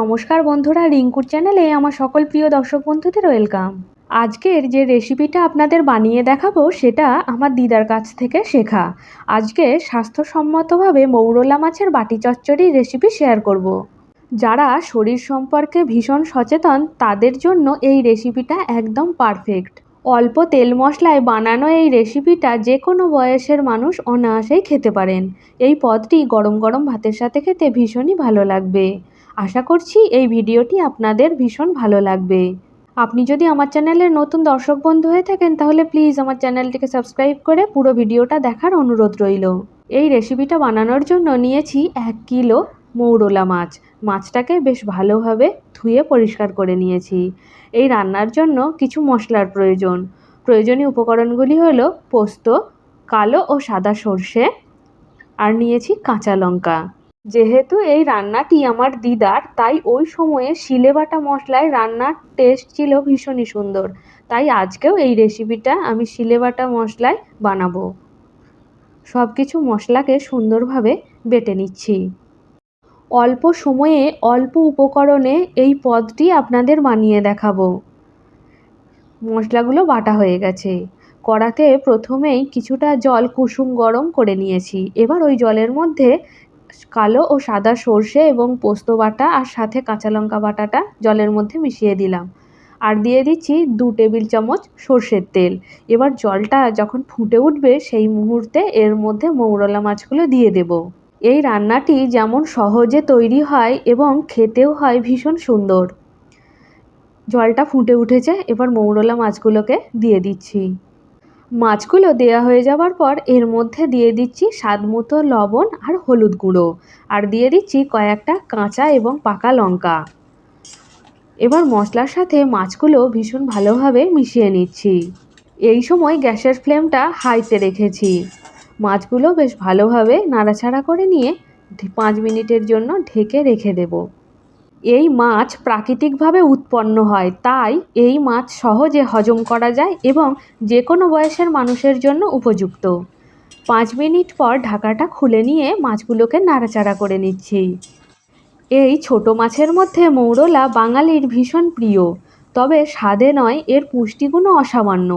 নমস্কার বন্ধুরা, রিঙ্কুর চ্যানেলে আমার সকল প্রিয় দর্শক বন্ধুদের ওয়েলকাম আজকের যে রেসিপিটা আপনাদের বানিয়ে দেখাবো, সেটা আমার দিদার কাছ থেকে শেখা। আজকে স্বাস্থ্যসম্মতভাবে মৌরলা মাছের বাটি চচ্চড়ি রেসিপি শেয়ার করব। যারা শরীর সম্পর্কে ভীষণ সচেতন, তাদের জন্য এই রেসিপিটা একদম পারফেক্ট অল্প তেল মশলায় বানানো এই রেসিপিটা যে কোনো বয়সের মানুষ অনায়াসেই খেতে পারেন। এই পদটি গরম গরম ভাতের সাথে খেতে ভীষণই ভালো লাগবে। আশা করছি এই ভিডিওটি আপনাদের ভীষণ ভালো লাগবে। আপনি যদি আমার চ্যানেলের নতুন দর্শক বন্ধু হয়ে থাকেন, তাহলে প্লিজ আমার চ্যানেলটিকে সাবস্ক্রাইব করে পুরো ভিডিওটা দেখার অনুরোধ রইল। এই রেসিপিটা বানানোর জন্য নিয়েছি এক কিলো মৌরলা মাছ। মাছটাকে বেশ ভালোভাবে ধুয়ে পরিষ্কার করে নিয়েছি। এই রান্নার জন্য কিছু মশলার প্রয়োজন। প্রয়োজনীয় উপকরণগুলি হলো পোস্ত, কালো ও সাদা সর্ষে, আর নিয়েছি কাঁচা লঙ্কা। যেহেতু এই রান্নাটি আমার দিদার, তাই ওই সময়ে শিলে বাটা মশলায় রান্নার টেস্ট ছিল ভীষণই সুন্দর। তাই আজকেও এই রেসিপিটা আমি শিলে বাটা মশলায় বানাবো। সব কিছু মশলাকে সুন্দরভাবে বেটে নিচ্ছি। অল্প সময়ে অল্প উপকরণে এই পদটি আপনাদের বানিয়ে দেখাবো। মশলাগুলো বাটা হয়ে গেছে। কড়াতে প্রথমেই কিছুটা জল কুসুম গরম করে নিয়েছি। এবার ওই জলের মধ্যে কালো ও সাদা সর্ষে এবং পোস্ত বাটা আর সাথে কাঁচা লঙ্কা বাটাটা জলের মধ্যে মিশিয়ে দিলাম। আর দিয়ে দিচ্ছি দু টেবিল চামচ সর্ষের তেল। এবার জলটা যখন ফুটে উঠবে সেই মুহূর্তে এর মধ্যে মৌরলা মাছগুলো দিয়ে দেব। এই রান্নাটি যেমন সহজে তৈরি হয় এবং খেতেও হয় ভীষণ সুন্দর। জলটা ফুটে উঠেছে, এবার মৌরলা মাছগুলোকে দিয়ে দিচ্ছি। মাছগুলো দেয়া হয়ে যাওয়ার পর এর মধ্যে দিয়ে দিচ্ছি স্বাদ মতো লবণ আর হলুদ গুঁড়ো। আর দিয়ে দিচ্ছি কয়েকটা কাঁচা এবং পাকা লঙ্কা। এবার মশলার সাথে মাছগুলো ভীষণ ভালোভাবে মিশিয়ে নিচ্ছি। এই সময় গ্যাসের ফ্লেমটা হাইতে রেখেছি। মাছগুলো বেশ ভালোভাবে নাড়াচাড়া করে নিয়ে পাঁচ মিনিটের জন্য ঢেকে রেখে দেবো। এই মাছ প্রাকৃতিকভাবে উৎপন্ন হয়, তাই এই মাছ সহজে হজম করা যায় এবং যে কোনো বয়সের মানুষের জন্য উপযুক্ত। পাঁচ মিনিট পর ঢাকাটা খুলে নিয়ে মাছগুলোকে নাড়াচাড়া করে নিচ্ছি। এই ছোট মাছের মধ্যে মৌরলা বাঙালির ভীষণ প্রিয়, তবে স্বাদে নয়, এর পুষ্টিগুণও অসামান্য।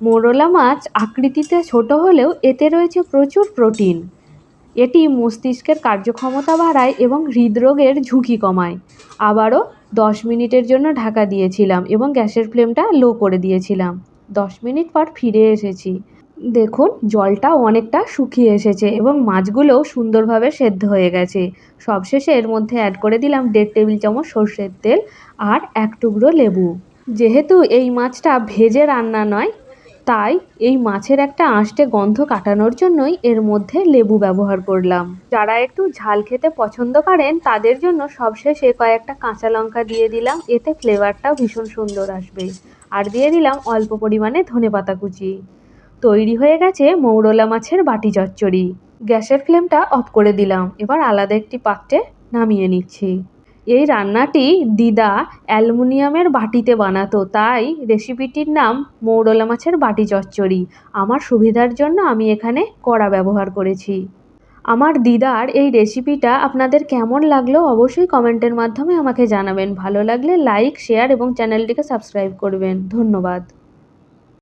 মৌরলা মাছ আকৃতিতে ছোট হলেও এতে রয়েছে প্রচুর প্রোটিন। এটি মস্তিষ্কের কার্যক্ষমতা বাড়ায় এবং হৃদরোগের ঝুঁকি কমায়। আবারও দশ মিনিটের জন্য ঢাকা দিয়েছিলাম এবং গ্যাসের ফ্লেমটা লো করে দিয়েছিলাম। দশ মিনিট পর ফিরে এসেছি। দেখুন, জলটা অনেকটা শুকিয়ে এসেছে এবং মাছগুলোও সুন্দরভাবে সেদ্ধ হয়ে গেছে। সবশেষে এর মধ্যে অ্যাড করে দিলাম দেড় টেবিল চামচ সর্ষের তেল আর এক টুকরো লেবু। যেহেতু এই মাছটা ভেজে রান্না নয় তাই এই মাছের একটা আঁশটে গন্ধ কাটানোর জন্যই এর মধ্যে লেবু ব্যবহার করলাম। যারা একটু ঝাল খেতে পছন্দ করেন, তাদের জন্য সবশেষে কয়েকটা কাঁচা লঙ্কা দিয়ে দিলাম। এতে ফ্লেভারটাও ভীষণ সুন্দর আসবে। আর দিয়ে দিলাম অল্প পরিমাণে ধনে পাতা কুচি। তৈরি হয়ে গেছে মৌরলা মাছের বাটি চচ্চড়ি। গ্যাসের ফ্লেমটা অফ করে দিলাম। এবার আলাদা একটি পাত্রে নামিয়ে নিচ্ছি। এই রান্নাটি দিদা অ্যালুমিনিয়ামের বাটিতে বানাতো। তাই রেসিপিটির নাম মৌরলা মাছের বাটি চচ্চড়ি। আমার সুবিধার জন্য আমি এখানে কড়া ব্যবহার করেছি। আমার দিদার এই রেসিপিটা আপনাদের কেমন লাগল অবশ্যই কমেন্টের মাধ্যমে আমাকে জানাবেন। ভালো লাগলে লাইক, শেয়ার এবং চ্যানেলটিকে সাবস্ক্রাইব করবেন। ধন্যবাদ।